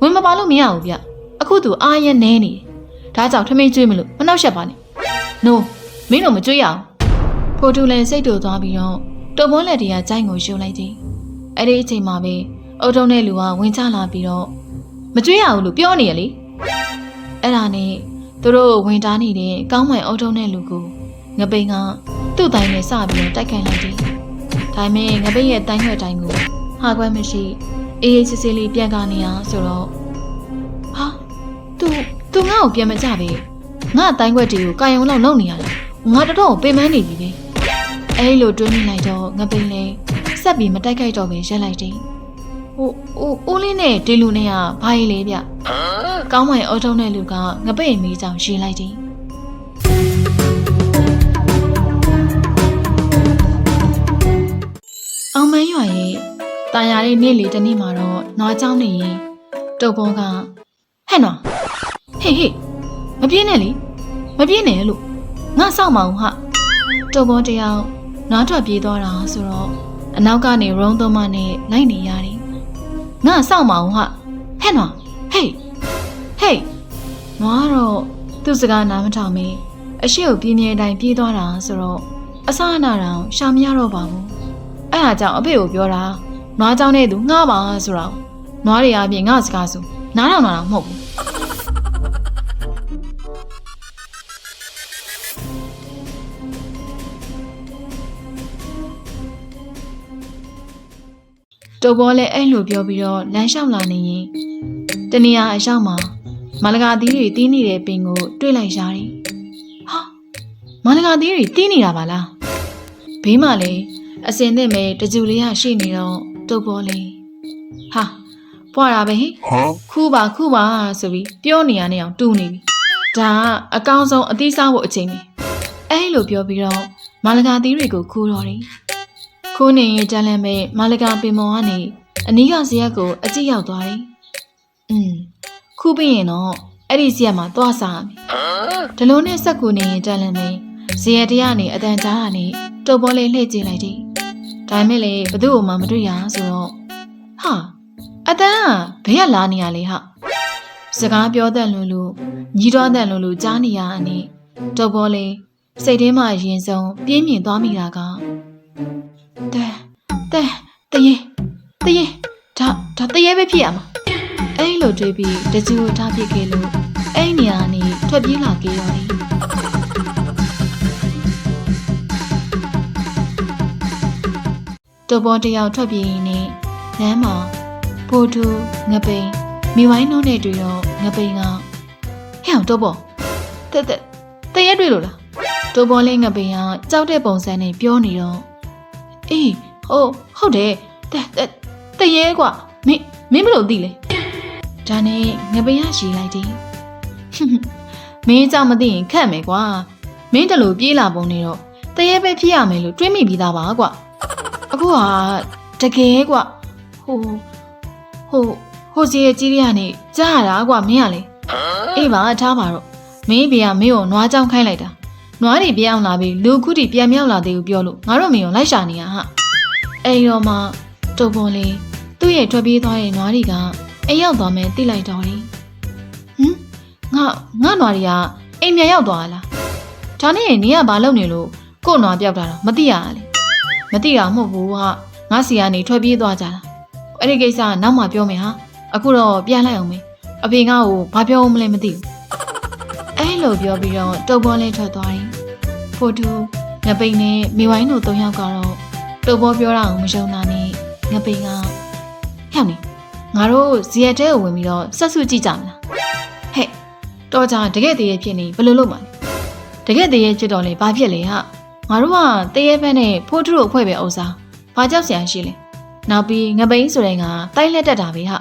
ဝင်မပါလို့မရဘူးဗျအခုသူအားရနဲနေတယ်ဒါကြောင့်ထမင်းကျွေးမလို့မနှောက်ရှက်ပါနဲ့ no မင်းတို့မကျွေးရအောင်ဖိုတူလည်းစိတ်တူသွားပြီးတော့တုံမောလက်တီကကြိုင်းကိုရှုံလိုက်တယ်အဲ့ဒီအချိန်မှာပဲအုတ်တုံးတဲ့လူကဝင်ချလာပြီးတော့မကျွေးရဘူးလို့ပြောနေရလေအဲ့ဒါနဲ့သူတို့ဝင်တားနေတဲ့ကောင်းမွန်အုတ်တုံးတဲ့လူကိုငပိန်ကသူ့တိုင်းနဲ့စပြီးတော့တိုက်ခိုက်လိုက်တယ်ဒါပေမဲ့ငပိန်ရဲ့တိုင်းခွက်တိုင်းကိုဟာခွဲမရှိ အေးအေးဆေးဆေးလေးပြန်ကနေအောင်ဆိုတော့ဟာ तू तू ငါ့ကိုပြန်မကြပဲငါအတိုင်းခွက်တွေကိုကာယုံလောက်လုံနေရလားငါတော်တော်ပင်ပန်းနေပြီပဲအဲ့လိုတွေးမိလိုက်တော့ငပိန်လေးဆက်ပြီးမတိုက်ခိုက်တော့ပဲရက်လိုက်တယ်ဟိုဟိုဦးလေးနဲ့ဒီလူနဲ့ကဘာကြီးလဲဗျကောင်းမွန်အော်ထုံးတဲ့လူကငပိန်မီးကြောင်ရှင်းလိုက်တယ် တာယာရဲ့နေ့လေတစ်နေ့မှာတော့နွားเจ้าနေရင်တုပ်ပေါ်ကဟဲ့နော် ဟေးဟေးမပြင်းနဲ့လေမပြင်းနဲ့လို့ငါစောင့်မအောင်ဟာတုံပေါ်တယောက်နားထွက်ပြေးသွားတာဆိုတော့အနောက်ကနေရုံးသုံးမနဲ့လိုက်နေရတယ်ငါစောင့်မအောင်ဟာဟဲ့နော်ဟေးဟေးနွားတော့သူ့စကားနားမထောင်မီအရှိကိုပြင်းပြင်းတိုင်းပြေးသွားတာဆိုတော့အစအနာတောင်ရှာမရတော့ပါဘူးအဲ့ဒါကြောင့်အဖေကိုပြောတာ နွားကြောင်းတဲ့သူငှားပါဆိုတော့နွားတွေအပြင်ငှားစကားစုနားထောင်တာတော့မဟုတ်ဘူးတုတ်ဘောလည်းအဲ့လိုပြောပြီးတော့လမ်းလျှောက်လာနေရင်တနေရာအရောက်မှာမလကာသီးတွေတီးနေတဲ့ပင်ကိုတွေ့လိုက်ရတယ်။ဟာမလကာသီးတွေတီးနေတာပါလား။ဘေးမှာလည်းအစင်သင့်ပဲတကြူလေးရရှိနေတော့ တုပ်ဘောလေးဟာပွာတာပဲဟင် Huh? ခူပါခူပါဆိုပြီးပြောနေရနေအောင်တူနေပြီဒါကအကောင်းဆုံးအသီးစားဖို့အချိန်ပဲအဲလိုပြောပြီးတော့မာလကာသီးတွေကိုခူတော့တယ်ခိုးနေရင်တန်လန့်မဲ့မာလကာပင်မော်ကနေအနီးကဇရက်ကိုအကြည့်ရောက်သွားတယ်อืมခူးပြီးရင်တော့အဲ့ဒီဇရက်မှာသွားစားမယ်ဒီလိုနဲ့ဆက်ကူနေရင်တန်လန့်မဲ့ဇရက်တရကနေအတန်ကြားတာနဲ့တုပ်ပေါ်လေးလှည့်ကြည့်လိုက်တယ် ဒါမဲ့လေဘသူ့ကိုမှမတွေ့ရဆိုတော့ဟာအတန်းကဘယ်ကလာနေရလဲဟာစကားပြောတဲ့လူလူညီတော်တဲ့လူလူကြားနေရအနေတုပ်ပေါ်လေးစိတ်ထဲမှာရင်ဆုံးပြင်းမြင်သွားမိတာကတဲ့တဲ့တရေတရေဒါဒါတရေပဲဖြစ်ရမှာအဲ့လိုတွေးပြီးတကြူကိုထားပြစ်ခဲ့လို့အဲ့နေရာကနေထွက်ပြေးလာခဲ့ရော် တယ်တုပ်ပေါ်တစ်ယောက်ထွက်ပြေးရင်းနဲ့လမ်းမှာဖိုးတူငပိန်မိဝိုင်းနှုံးနဲ့တွေ့တော့ငပိန်ကဟဲ့အောင်တော့ပေါ့တက်တက်တရက်တွေ့လို့လားတိုးပေါ်လေးငပိန်ကကြောက်တဲ့ပုံစံနဲ့ပြောနေတော့အေးဟုတ်ဟုတ်တယ်တက်တက်တရဲကွာမင်းမင်းဘယ်လိုသိလဲဒါနဲ့ငပိန်ကရှည်လိုက်တယ်မင်းကြောက်မသိရင်ခက်မယ်ကွာမင်းတလူပြေးလာပုံနေတော့တရဲပဲဖြစ်ရမယ်လို့တွေးမိပြီးသားပါကွာ အခုကတကယ်ကွာဟိုဟိုဟိုစီရဲ့ကြီးရကနေကြားရတာကွာမင်းကလေအေးပါထားပါတော့မင်းဘေကမင်းကိုနွားကြောင်ခိုင်းလိုက်တာနွားတွေပြောင်းလာပြီးလူခုတီပြန်မြောက်လာသေးဘူးပြောလို့ငါတို့မင်းကိုလိုက်ရှာနေရဟာအဲ့တော့မှတုံပေါ်လေးသူ့ရဲ့ထွက်ပြေးသွားတဲ့နွားတွေကအိမ်ရောက်သွားမယ်တိလိုက်တော့တယ်ဟမ်ငါငါနွားတွေကအိမ်မြန်ရောက်သွားလားဒါနဲ့နေကဘာလုပ်နေလို့ကို့နွားပြောက်တာတော့မသိရလေ မသိတာမဟုတ်ဘူးဟာငါစီကနေထွက်ပြေးသွားကြတာအဲ့ဒီကိစ္စကနောက်မှပြောမယ်ဟာအခုတော့ပြန်လိုက်အောင်မေအဖေငါ့ကိုဘာပြောမလဲမသိဘူးအဲလိုပြောပြီးတော့တုပ်ပေါ်လေးထွက်သွားတယ်ဖိုတူငပိန်နဲ့မိဝိုင်းတို့၃ယောက်ကတော့တုပ်ပေါ်ပြောတာကိုမယုံတာနဲ့ငပိန်ကဟဲ့နေငါတို့ဇီယက်တဲကိုဝင်ပြီးတော့ဆက်စုကြည့်ကြမလားဟဲ့တော့ကြတကယ်တည်းရဲ့ဖြစ်နေဘယ်လိုလုပ်မှာလဲတကယ်တည်းရဲ့ဖြစ်တော့လေဘာဖြစ်လဲဟာ ငါတို့ကတည်းရဲ့ဘက်နဲ့ဖိုတူတို့အဖွဲ့ပဲဥစားဘာကြောက်စရာရှိလဲနောက်ပြီးငပိန်ဆိုတဲ့ကတိုက်လက်တက်တာပဲဟာ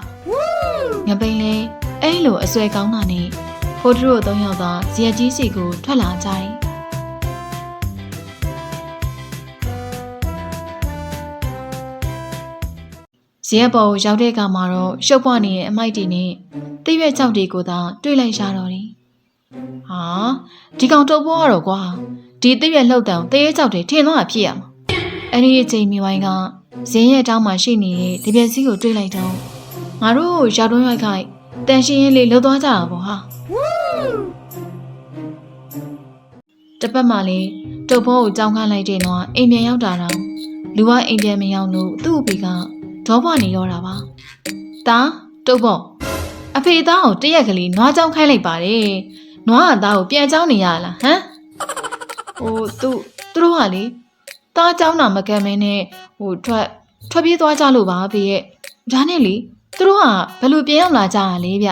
ငပိန်လဲအဲ့လိုအစွဲကောင်းတာနဲ့ဖိုးထူတို့သုံးယောက်သာဇီယကြီးစီကိုထွက်လာကြတယ်ဇီယပေါ်ကိုရောက်တဲ့အခါမှာတော့ရှုပ်ပွားနေတဲ့အမိုက်တွေနဲ့တိရွက်ကြောက်တွေကိုသာတွေ့လိုက်ရတော့တယ်။ဟာဒီကောင်တုပ်ပေါ်ကတော့ကွာ ဒီတိရွက်လှုပ်တံတေးကြောက်တွေထင်သွားတာဖြစ်ရမှာ။အဲ့ဒီအချိန်မိဝိုင်းကဇင်းရဲ့တောင်းမှရှိနေတဲ့ဒီပြက်စီးကိုတွေ့လိုက်တော့ငါတို့ရောက်တော့ရိုက်ခိုက်တန်ရှင်းရေးလေးလှုပ်သွားကြတာပေါ့ဟာတပတ်မှလေတုပ်ဘောကိုကြောင်းခန်းလိုက်တဲ့တော့အိမ်ပြန်ရောက်တာတော့လူကအိမ်ပြန်မရောက်လို့သူ့အဖေကဒေါဘွားနေတော့တာပါတာတုပ်ဘောအဖေသားကိုတရက်ကလေးနွားကြောင်းခိုင်းလိုက်ပါတယ်နွားကသားကိုပြန်ကြောင်းနေရလားဟမ် ဟိုသူသူတို့ကလေသားကြောင်းတာမကမ်းမင်းနဲ့ဟိုထွက်ထွက်ပြေးသွားကြလို့ပါဖေရဲ့ဒါနဲ့လေသူတို့ကဘယ်လိုပြန်ရောက်လာကြတာလဲဗျ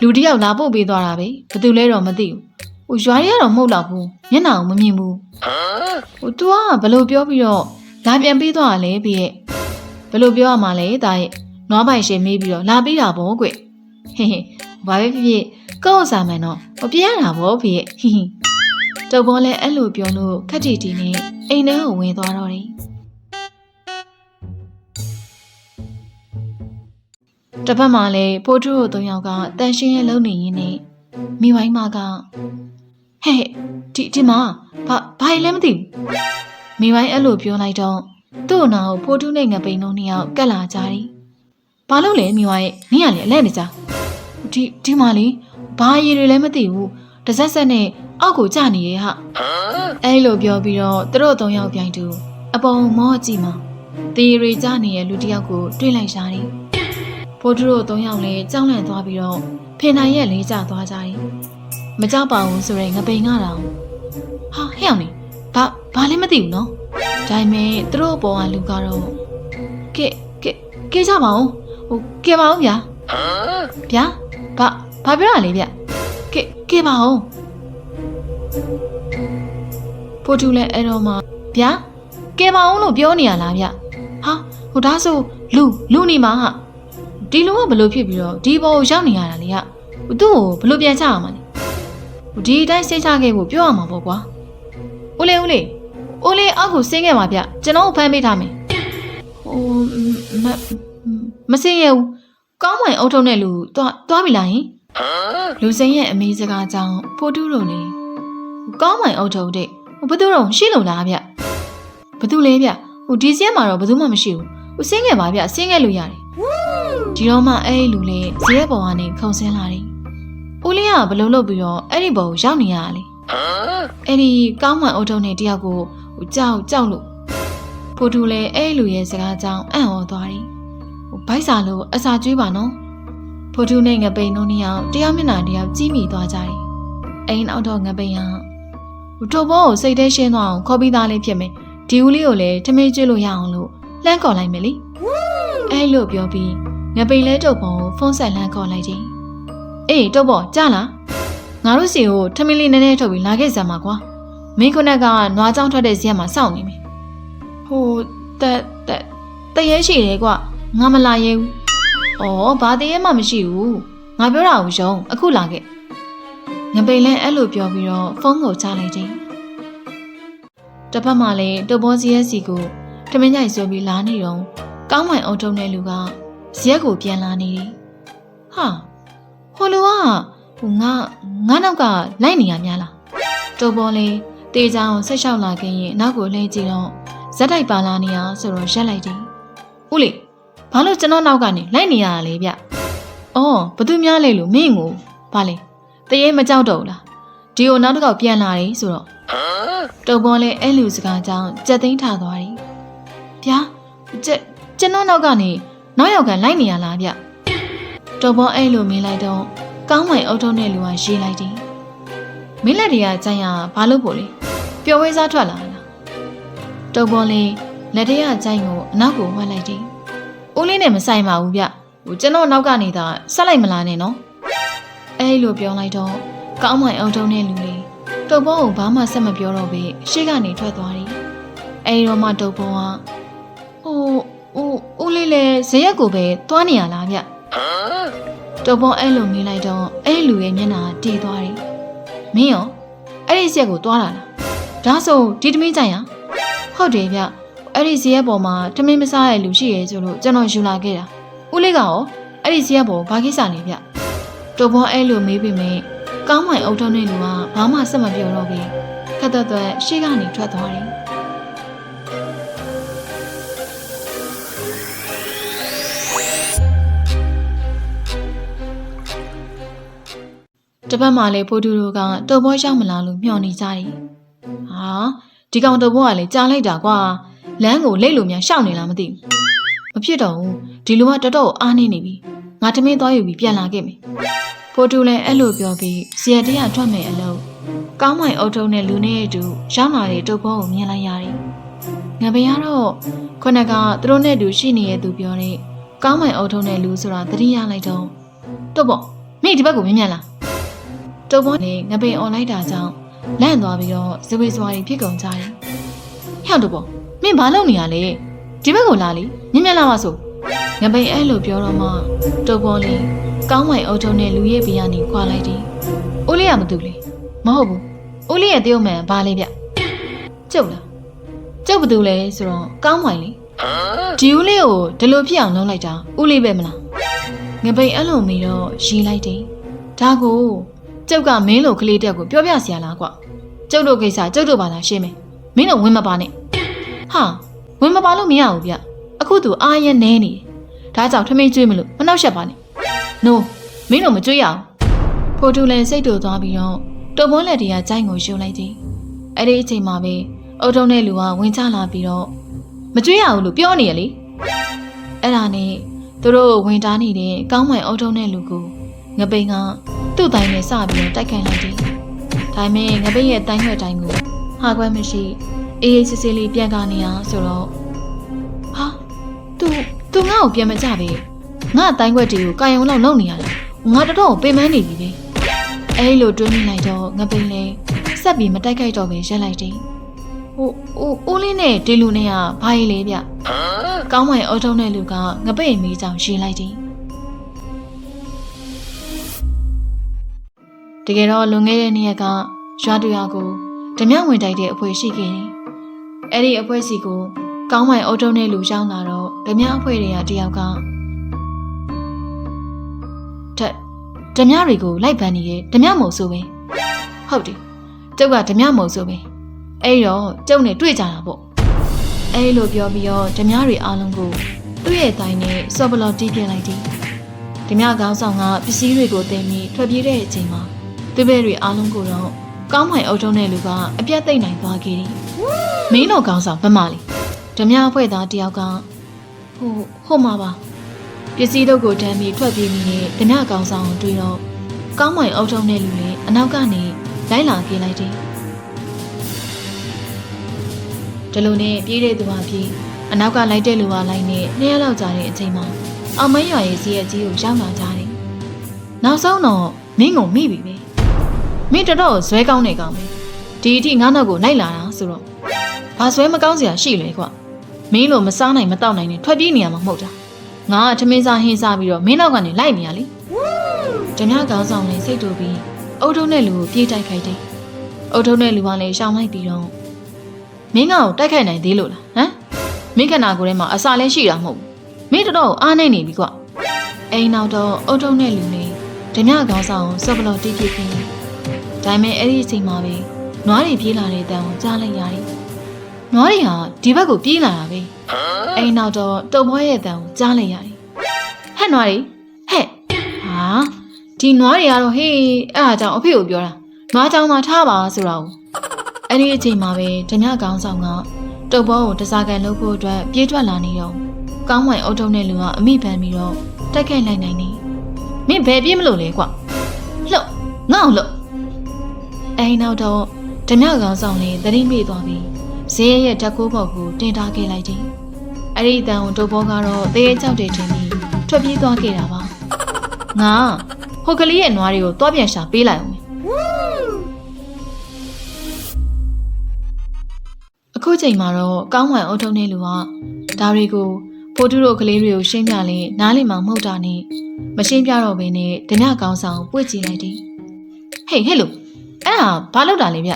လူတစ်ယောက်လာပို့ပေးသွားတာပဲဘယ်သူလဲတော့မသိဘူးဟိုရွာရီကတော့မဟုတ်တော့ဘူးမျက်နှာကိုမမြင်ဘူးဟို तू ကဘယ်လိုပြောပြီးတော့လာပြန်ပေးသွားတာလဲဖေရဲ့ဘယ်လိုပြောရမှာလဲတာရဲ့နွားပိုင်ရှင်မေးပြီးတော့လာပေးတာဗောကွဟဟင်းဟင်းဘာပဲဖြစ်ဖြစ်ကိုယ့်ဥစားမှန်တော့မပြရတာဗောဖေရဲ့ဟင်းဟင်း တုပ်ဘောလဲအဲ့လိုပြောလို့ခက်တီတီနဲ့အိမ်ထဲကိုဝင်သွားတော့တယ်တစ်ဖက်မှာလည်းပိုးထူတို့သုံးယောက်ကတန်ရှင်းရဲ့လုံနေရင်းနဲ့မိဝိုင်းမကဟဲ့ဒီဒီမှာဘာဘာလဲမသိဘူးမိဝိုင်းအဲ့လိုပြောလိုက်တော့သူ့အနာကိုပိုးထူနဲ့ငပိန်တို့နှစ်ယောက်ကက်လာကြတယ်ဘာလို့လဲမိဝိုင်းနင်းကလည်းအလဲနေကြဒီဒီမှာလေဘာရည်တွေလည်းမသိဘူးတစ်ဆက်ဆက်နဲ့ အောက်ကိုကျနေရဲ့ဟာအဲ့လိုပြောပြီးတော့သူတို့သုံးယောက်ပြိုင်တူအပေါ်မောကြည့်မှာတီရီကျနေတဲ့လူတစ်ယောက်ကိုတွေ့လိုက်ရတယ်ဖိုးထူတို့သုံးယောက်လည်းကြောက်လန့်သွားပြီးတော့ဖင်နိုင်ရဲ့လေးကျသွားကြတယ်မကြောက်ပါဘူးဆိုရင်ငပိန်ကတော့ဟာဟဲ့အောင်နေဘာဘာလည်းမသိဘူးနော်ဒါပေမဲ့သူတို့အပေါ်ကလူကတော့ကဲကဲကဲကြပါဦးဟိုကဲပါဦးဗျာဗျာဘာဘာပြောရလဲဗျကဲကဲပါဦး ဖိုးထူလည်းအဲ့တော့မှဗျာကဲပါဦးလို့ပြောနေရလားဗျဟာဟိုဒါဆိုလူလူနေမှာဟာဒီလူကဘလို့ဖြစ်ပြီးတော့ဒီဘောကိုရောက်နေရတာလေဟာဟိုသူ့ကိုဘလို့ပြန်ချရမှာလဲဟိုဒီအတိုင်းစိတ်ချခဲ့ဖို့ပြောရမှာပေါ့ကွာဦးလေးဦးလေးဦးလေးအောက်ကိုဆင်းခဲ့ပါဗျကျွန်တော်ကိုဖမ်းပေးထားမယ်ဟိုမမဆင်းရဘူးကောင်းမှန်အုပ်ထုံးတဲ့လူသွားသွားပြီလားဟင်လူစိမ်းရဲ့အမေစကားကြောင့်ဖိုတူတို့နေ ကောင်းမှန်အုပ်ထုံးတဲ့ဟိုဘယ်သူတော့ရှိလို့လားဗျဘယ်သူလဲဗျဟိုဒီစက်မှာတော့ဘယ်သူမှမရှိဘူးဟိုဆင်းခဲ့ပါဗျဆင်းခဲ့လို့ရတယ်ဒီတော့မှအဲ့ဒီလူလေးဇရက်ပေါ်ကနေခုံဆင်းလာတယ်ဦးလေးကဘလို့လုပ်ပြီးတော့အဲ့ဒီဘောကိုရောက်နေရတာလေအဲ့ဒီကောင်းမှန်အုပ်ထုံးတဲ့တယောက်ကိုဟိုကြောက်ကြောက်လို့ဖိုတူလည်းအဲ့ဒီလူရဲ့စကားကြောင့်အံ့ဩသွားတယ်ဟိုဘိုက်စာလို့အစာကျွေးပါနော်ဖိုတူနဲ့ငပိန်တို့နှစ်ယောက်တယောက်မျက်နှာတယောက်ကြီးမိသွားကြတယ်အိမ်နောက်တော့ငပိန်ကဟို ထုတ်ဘောကိုစိတ်ထဲရှင်းသွားအောင်ခေါ်ပြီးသားလေးဖြစ်မယ်ဒီဦးလေးကိုလည်းထမင်းကျွေးလို့ရအောင်လို့လှမ်းခေါ်လိုက်မယ်လေအဲ့လိုပြောပြီးငပိန်လဲတုပ်ပေါ်ကိုဖုန်းဆက်လှမ်းခေါ်လိုက်တယ်အေးတုပ်ပေါ်ကြားလားငါတို့စီကိုထမင်းလေးနည်းနည်းထုတ်ပြီးလာခဲ့စမ်းပါကွာမင်းခုနကနွားကြောင်ထွက်တဲ့ဇက်မှာစောင့်နေမယ်ဟိုတက်တက်တရဲရှိတယ်ကွာငါမလာရဲဘူးဩဘာတရဲမှမရှိဘူးငါပြောတာကိုယုံအခုလာခဲ့ ငပိန်လဲအဲ့လိုပြောပြီးတော့ဖုန်းကိုချလိုက်တယ်တစ်ဖက်မှာလည်းတုပ်ပေါ်စီရဲ့စီကိုထမင်းကြိုင်ဆွဲပြီးလာနေတော့ကောင်းမိုင်အုံထုံတဲ့လူကဇက်ကိုပြန်လာနေတယ်ဟာဟိုလူကဟိုငါငါနောက်ကလိုက်နေရများလားတုပ်ပေါ်လေးတေးချောင်းဆက်လျှောက်လာခင်ရင်နောက်ကိုလှည့်ကြည့်တော့ဇက်တိုက်ပါလာနေရဆိုတော့ရက်လိုက်တယ်ဦးလေးဘာလို့ကျွန်တော်နောက်ကနေလိုက်နေရတာလဲဗျအော်ဘသူများလဲလို့မင်းကိုဘာလဲ တရေမကြောက်တော့ဘူးလားဒီကိုနောက်တစ်ခေါက်ပြန်လာတယ်ဆိုတော့တုပ်ပေါ်လေးအဲ့လူစကားကြောင့်ကြက်သိမ်းထသွားတယ်ဗျာကျကျွန်တော်နောက်ကနေနောက်ယောက်ကလိုက်နေရလားဗျတုပ်ပေါ်အဲ့လိုမင်းလိုက်တော့ကောင်းမိုင်အုပ်ထုံးတဲ့လူကရေးလိုက်တယ်မင်းလက်တွေကကြိုင်ရဘာလို့ပို့လဲပျော်ဝဲစားထွက်လာလားတုပ်ပေါ်လေးလက်တွေကကြိုင်ကိုအနောက်ကိုဝှက်လိုက်တယ်ဦးလေးနဲ့မဆိုင်ပါဘူးဗျဟိုကျွန်တော်နောက်ကနေသာဆက်လိုက်မလားနဲ့နော် အဲ့လိုပြောလိုက်တော့ကောင်းမိုင်အုပ်ထုံးတဲ့လူလေးတုပ်ပေါ်ကိုဘာမှဆက်မပြောတော့ပဲရှေ့ကနေထွက်သွားတယ်အဲ့ဒီတော့မှတုပ်ပေါ်ကဟိုဦးဦးလေးလည်းဇရက်ကိုပဲသွားနေရလားဗျတုပ်ပေါ်အဲ့လိုမေးလိုက်တော့အဲ့လူရဲ့မျက်နှာတည်သွားတယ်မင်းရောအဲ့ဒီဇက်ကိုသွားတာလားဒါဆိုဒီတမင်းကြိုင်ရဟုတ်တယ်ဗျအဲ့ဒီဇရက်ပေါ်မှာတမင်းမစားရဲ့လူရှိရဲဆိုလို့ကျွန်တော်ယူလာခဲ့တာဦးလေးကရောအဲ့ဒီဇရက်ပေါ်ဘာကိစ္စလဲဗျ တုပ်ပေါ်အဲ့လိုမေးပြီးမြင်ကောင်းမိုင်အုပ်ထုံးတဲ့လူကဘာမှဆက်မပြောတော့ဘူးခက်သက်သက်ရှေ့ကနေထွက်သွားတယ်တစ်ပတ်မှလည်းဖိုးတူတို့ကတုံဘောရောက်မလာလို့မျှော်နေကြတယ်ဟာဒီကောင်တုံဘောကလည်းကြားလိုက်တာကွာလမ်းကိုလိတ်လို့များရှောက်နေလားမသိဘူးမဖြစ်တော့ဘူးဒီလူကတော်တော်အားနေနေပြီ ငါတမင်းသွားယူပြီးပြန်လာခဲ့မယ်ဖိုးတူလည်းအဲ့လိုပြောပြီးစီရတရထွက်မယ်အလုပ်ကောင်းမိုင်အုပ်ထုံးနဲ့လူနဲ့အတူရောက်လာတဲ့တုံဘောကိုမြင်လိုက်ရတယ်ငါဘယ်ကတော့ခုနကသူတို့နဲ့အတူရှိနေတဲ့သူပြောတဲ့ကောင်းမိုင်အုပ်ထုံးတဲ့လူဆိုတာသတိရလိုက်တော့တုတ်ပေါ့မင်းဒီဘက်ကိုမြင်မြန်လားတုံမောနဲ့ငပိန်အွန်လိုက်တာကြောင့်လန့်သွားပြီးတော့ဇဝေဇဝါတွေဖြစ်ကုန်ကြတယ်။ဟျောက်တော့ပေါ့မင်းဘာလုပ်နေရလဲဒီဘက်ကိုလာလေမြင်မြင်လာပါဆို ငပိန်အဲ့လိုပြောတော့မှတုံမောလေးကောင်းမိုင်အုပ်ထုံးနဲ့လူရဲ့ဘေးကနေခွာလိုက်တယ်။ဦးလေးကမတူလေမဟုတ်ဘူး။ဦးလေးရဲ့တရုတ်မှန်ဘာလေးဗျ။ကျုပ်လားကျုပ်ဘာတူလဲဆိုတော့ကောင်းမိုင်လေဒီဦးလေးကိုဒီလိုဖြစ်အောင်လုပ်လိုက်တာဦးလေးပဲမလားငပိန်အဲ့လိုမီတော့ရီလိုက်တယ်ဒါကိုကျုပ်ကမင်းလိုကလေးတက်ကိုပြောပြစရာလားကွကျုပ်တို့ကိစ္စကျုပ်တို့ဘာသာရှင်းမယ်မင်းတို့ဝင်မပါနဲ့ဟာဝင်မပါလို့မရဘူးဗျအခုသူအားရနေနေတယ် ဒါကြောင့်ထမင်းကျွေးမလို့မနှောက်ယှက်ပါနဲ့ no မင်းတို့မကျွေးရအောင်ဖိုတူလည်းစိတ်တူသွားပြီးတော့တုံမွန်းလက်တွေကကြိုင်ကိုရှုံလိုက်တယ်အဲ့ဒီအချိန်မှာပဲအုတ်ထုံးတဲ့လူကဝင်ချလာပြီးတော့မကျွေးရဘူးလို့ပြောနေရလေအဲ့ဒါနဲ့သူတို့ဝင်တားနေတဲ့ကောင်းမိုင်အုတ်ထုံးတဲ့လူကိုငပိန်ကသူ့တိုင်းနဲ့စပြီးတော့တိုက်ခိုက်လိုက်တယ်။ဒါပေမဲ့ငပိတ်ရဲ့တိုင်းခွက်တိုင်းကိုဟာခွဲမရှိအေးအေးဆေးဆေးလေးပြန်ကနေအောင်ဆိုတော့ဟာ तू तू ငါ့ကိုပြန်မကြပဲငါ့တိုင်းခွက်တွေကိုကာယုံလောက်လုံနေရလားငါတော်တော်ပင်ပန်းနေပြီပဲအဲ့လိုတွေးမိလိုက်တော့ငပိတ်လည်းဆက်ပြီးမတိုက်ခိုက်တော့ပဲရက်လိုက်တယ်ဟိုဟိုဦးလေးနဲ့ဒီလူနဲ့ကဘာကြီးလဲဗျကောင်းမိုင်အော်ထုံးတဲ့လူကငပိတ်အမီးကြောင်ရှင်းလိုက်တယ်တကယ်တော့လွန်ခဲ့တဲ့နေ့ရက်ကရွာတူရွာကိုဓမြဝင်တိုက်တဲ့အဖွဲ့ရှိခဲ့တယ်။အဲ့ဒီအဖွဲ့စီကိုကောင်းမိုင်အုပ်ထုံးတဲ့လူရောက်လာတော့ ဓမြအဖွဲ့တွေကတယောက်ကဓဓမြတွေကိုလိုက်ပန်းနေတဲ့ဓမြမုံဆိုပဲ။ဟုတ်တယ်။ကျုပ်ကဓမြမုံဆိုပဲ။အဲ့တော့ကျုပ်နဲ့တွေ့ကြတာပေါ့။အဲ့လိုပြောပြီးတော့ဓမြတွေအားလုံးကိုသူ့ရဲ့တိုင်းနဲ့စော်ဘလော်တီးပြလိုက်တယ်။ဓမြကောင်းဆောင်ကပစ္စည်းတွေကိုတင်ပြီးထွက်ပြေးတဲ့အချိန်မှာသူဘဲတွေအားလုံးကိုတော့ကောင်းမိုင်အုပ်ထုံးတဲ့လူကအပြတ်သိမ့်နိုင်သွားခဲ့တယ်။မင်းတို့ကောင်းဆောင်ဗမာလီဓမြအဖွဲ့သားတယောက်က ဟိုဟိုမှာပါပစ္စည်းတို့ကိုတမ်းပြီးထွက်ပြေးနေတဲ့ဓမြကောင်းဆောင်ကိုတွေ့တော့ကောင်းမိုင်အုပ်ထုံးတဲ့လူလည်းအနောက်ကနေလိုက်လာခဲ့လိုက်တယ်။ဒီလိုနဲ့ပြေးတဲ့သူဟာပြေးအနောက်ကလိုက်တဲ့လူဟာလိုက်နေနှစ်ရက်လောက်ကြာတဲ့အချိန်မှာအောင်မင်းရွာရဲ့စီးရဲ့ကြီးကိုရောက်လာကြတယ်။နောက်ဆုံးတော့မင်းကိုမိပြီပဲ။မင်းတော်တော်ဇွဲကောင်းနေကောင်ပဲဒီအထိငါနောက်ကိုလိုက်လာတာဆိုတော့ဘာဇွဲမကောင်းစရာရှိလဲကွာ မင်းလိုမစားနိုင်မတောက်နိုင်နဲ့ထွက်ပြေးနေရမှာမဟုတ်တာငါကထမင်းစားဟင်းစားပြီးတော့မင်းနောက်ကနေလိုက်နေရလေဓမြကောင်းဆောင်လေးစိတ်တူပြီးအုတ်ထုံးတဲ့လူကိုပြေးတိုက်ခိုက်တယ်အုတ်ထုံးတဲ့လူကလည်းရှောင်လိုက်ပြီးတော့မင်းကောင်တိုက်ခိုက်နိုင်သေးလို့လားဟမ်မင်းခန္ဓာကိုယ်ထဲမှာအစာလည်းရှိတာမဟုတ်ဘူးမင်းတော်တော်အားနေနေပြီကွာအိမ်နောက်တော့အုတ်ထုံးတဲ့လူလေးဓမြကောင်းဆောင်ကိုစောပလော်တီးပြစ်ပြီးဒါပေမဲ့အဲ့ဒီအချိန်မှာပဲနွားတွေပြေးလာတဲ့အတန်ကိုကြားလိုက်ရတယ်။ နွားတွေဟာဒီဘက်ကိုပြေးလာတာပဲ။အဲ့နောက်တော့တုံမောရဲ့အတန်ကိုကြားလိုက်ရတယ်။ဟဲ့နွားတွေဟဲ့ဟာဒီနွားတွေကတော့ဟေးအဲ့အားကြောင့်အဖေကိုပြောတာနွားကြောင်သာထားပါဆိုတာကိုအဲ့ဒီအချိန်မှာပဲဓမြကောင်းဆောင်ကတုံဘောကိုတစားကန်လုပ်ဖို့အတွက်ပြေးထွက်လာနေတော့ကောင်းဝိုင်အုတ်ထုံတဲ့လူကအမိပန်ပြီးတော့တိုက်ခိုက်လိုက်နိုင်နေမင်းဘယ်ပြေးမလို့လဲကွလှုပ်ငါ့အောင်လှုပ်အိမ်နောက်တော့ဓမြကောင်ဆောင်လေးသတိမေ့သွားပြီး ဈေးရဲ့ဓာတ်ကိုးပေါက်ကိုတင်ထားခဲ့လိုက်တယ်။အဲ့ဒီအတန်ကိုတုပ်ဘောကတော့သေးကြောက်တယ်ထင်ပြီးထွက်ပြေးသွားခဲ့တာပါ။ငါဟိုကလေးရဲ့နွားတွေကိုသွားပြန်ရှာပေးလိုက်အောင်မယ်။အခုချိန်မှာတော့ကောင်းဝိုင်အုတ်ထုံးတဲ့လူကဒါတွေကိုဖိုးတူတို့ကလေးတွေကိုရှင်းပြလေနားလည်မှမဟုတ်တာနဲ့မရှင်းပြတော့ဘဲနဲ့ဓမြကောင်ဆောင်ကိုပွေ့ကြည့်လိုက်တယ်။ဟေးဟဲ့လို့အဲ့ဟာဘာလုပ်တာလဲဗျ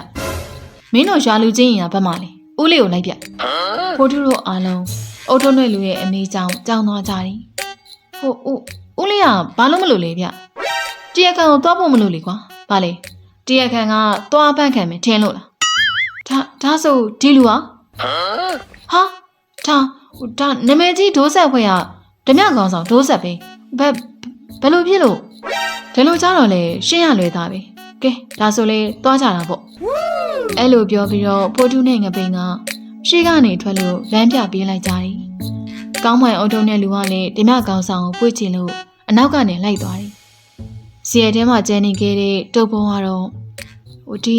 မင်းတို့ရွာလူချင်းရင်ကဘက်မှလဲ ဦးလေးကိုလိုက်ဗျဖိုးထုတို့အားလုံးအုတ်ထုံးတွေလူရဲ့အမေကြောင့်ကြောင်းသွားကြတယ်ဟိုဦးဦးလေးကဘာလို့မလို့လဲဗျတရက်ခံကိုသွားဖို့မလို့လေကွာဘာလဲတရက်ခံကသွားပန့်ခံမယ်ထင်လို့လားဒါဒါဆိုဒီလူဟာဟာဒါဟိုဒါနမည်ကြီးဒိုးဆက်ဖွဲ့ကဓမြကောင်ဆောင်ဒိုးဆက်ပဲဘယ်ဘယ်လိုဖြစ်လို့ဒီလိုကြတော့လေရှင်းရလွယ်သားပဲကဲဒါဆိုလေသွားကြတာပေါ့ အဲ့လိုပြောပြီးတော့ဖိုးတူးနဲ့ငပိန်ကရှေ့ကနေထွက်လို့လမ်းပြပြေးလိုက်ကြတယ်ကောင်းမွန်အုတ်တုံးနဲ့လူကလည်းဓမြကောင်ဆောင်ကိုပွေ့ချင်လို့အနောက်ကနေလိုက်သွားတယ်စီရဲထဲမှာကျန်နေခဲ့တဲ့တုပ်ပေါ်ကတော့ဟိုဒီ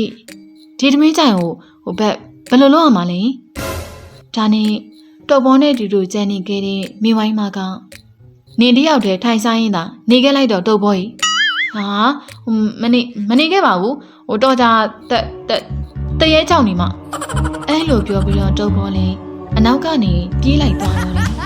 ဒီသမီးကြိုင်ကိုဟိုဘက်ဘယ်လိုလုပ်ရမှာလဲဒါနဲ့တုပ်ပေါ်နဲ့တူတူကျန်နေခဲ့တဲ့မိဝိုင်းမကနေတယောက်တည်းထိုင်ဆိုင်ရင်သာနေခဲ့လိုက်တော့တုပ်ဘောကြီးဟာဟိုမနေမနေခဲ့ပါဘူးဟိုတော့ကြတက်တက် တရေကြောက်နေမှအဲ့လိုပြောပြီးတော့တုပ်ဘောလေးအနောက်ကနေပြေးလိုက်သွားတော့တယ်